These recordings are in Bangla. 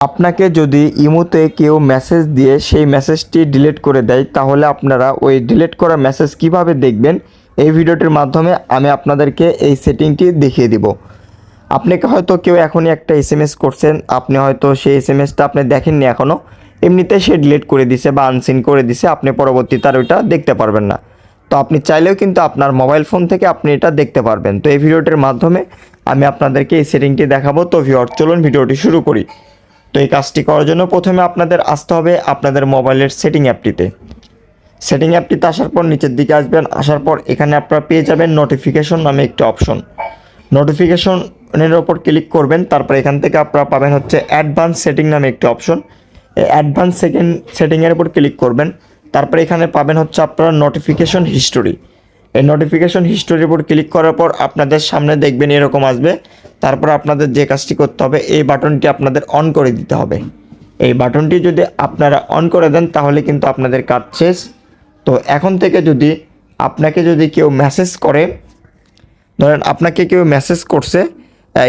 আপনাকে যদি ইমোতে কেউ মেসেজ দিয়ে সেই মেসেজটি ডিলিট করে দেয়, তাহলে আপনারা ওই ডিলিট করা মেসেজ কীভাবে দেখবেন? এই ভিডিওটির মাধ্যমে আমি আপনাদেরকে এই সেটিংটি দেখিয়ে দিব। আপনাকে হয়তো কেউ এখনই একটা এস এম এস করছেন, আপনি হয়তো সেই এস এম এসটা আপনি দেখেননি এখনও। এমনিতে সে ডিলিট করে দিছে বা আনসিন করে দিছে, আপনি পরবর্তীতে আর ওইটা দেখতে পারবেন না। তো আপনি চাইলেও কিন্তু আপনার মোবাইল ফোন থেকে আপনি এটা দেখতে পারবেন। তো এই ভিডিওটির মাধ্যমে আমি আপনাদেরকে এই সেটিংটি দেখাবো। তো ভিওর চলুন ভিডিওটি শুরু করি। তো এই কাজটি করার জন্য প্রথমে আপনাদের আসতে হবে আপনাদের মোবাইলের সেটিং অ্যাপটিতে। সেটিং অ্যাপটিতে আসার পর নিচের দিকে আসবেন, আসার পর এখানে আপনারা পেয়ে যাবেন নোটিফিকেশন নামে একটি অপশন নোটিফিকেশনের ওপর ক্লিক করবেন, তারপর এখান থেকে আপনারা পাবেন হচ্ছে অ্যাডভান্স সেটিং নামে একটি অপশন এই অ্যাডভান্স সেকেন্ড সেটিংয়ের উপর ক্লিক করবেন, তারপর এখানে পাবেন হচ্ছে আপনারা নোটিফিকেশন হিস্টোরি এই নোটিফিকেশন হিস্টোরির উপর ক্লিক করার পর আপনাদের সামনে দেখবেন এরকম আসবে। তারপর আপনাদের যে কাজটি করতে হবে, এই বাটনটি আপনাদের অন করে দিতে হবে। এই বাটনটি যদি আপনারা অন করে দেন, তাহলে কিন্তু আপনাদের কাজ শেষ। তো এখন থেকে যদি আপনাকে যদি কেউ মেসেজ করে, ধরেন আপনাকে কেউ মেসেজ করছে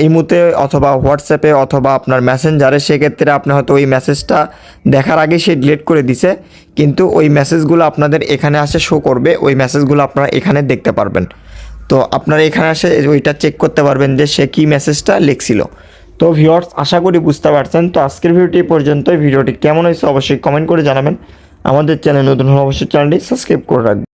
ইমুতে অথবা হোয়াটসঅ্যাপে অথবা আপনার মেসেঞ্জারে, সেক্ষেত্রে আপনি হয়তো ওই মেসেজটা দেখার আগে সে ডিলিট করে দিছে, কিন্তু ওই মেসেজগুলো আপনাদের এখানে আসে শো করবে, ওই মেসেজগুলো আপনারা এখানে দেখতে পারবেন। তো আপনারা এখানে আসে ওইটা চেক করতে পারবেন যে সে কী মেসেজটা লিখছিল। তো ভিওর্স আশা করি বুঝতে পারছেন। তো আজকের ভিডিওটি পর্যন্ত ভিডিওটি কেমন হয়েছে অবশ্যই কমেন্ট করে জানাবেন। আমাদের চ্যানেল নতুন হলে অবশ্যই চ্যানেলটি সাবস্ক্রাইব করে রাখবেন।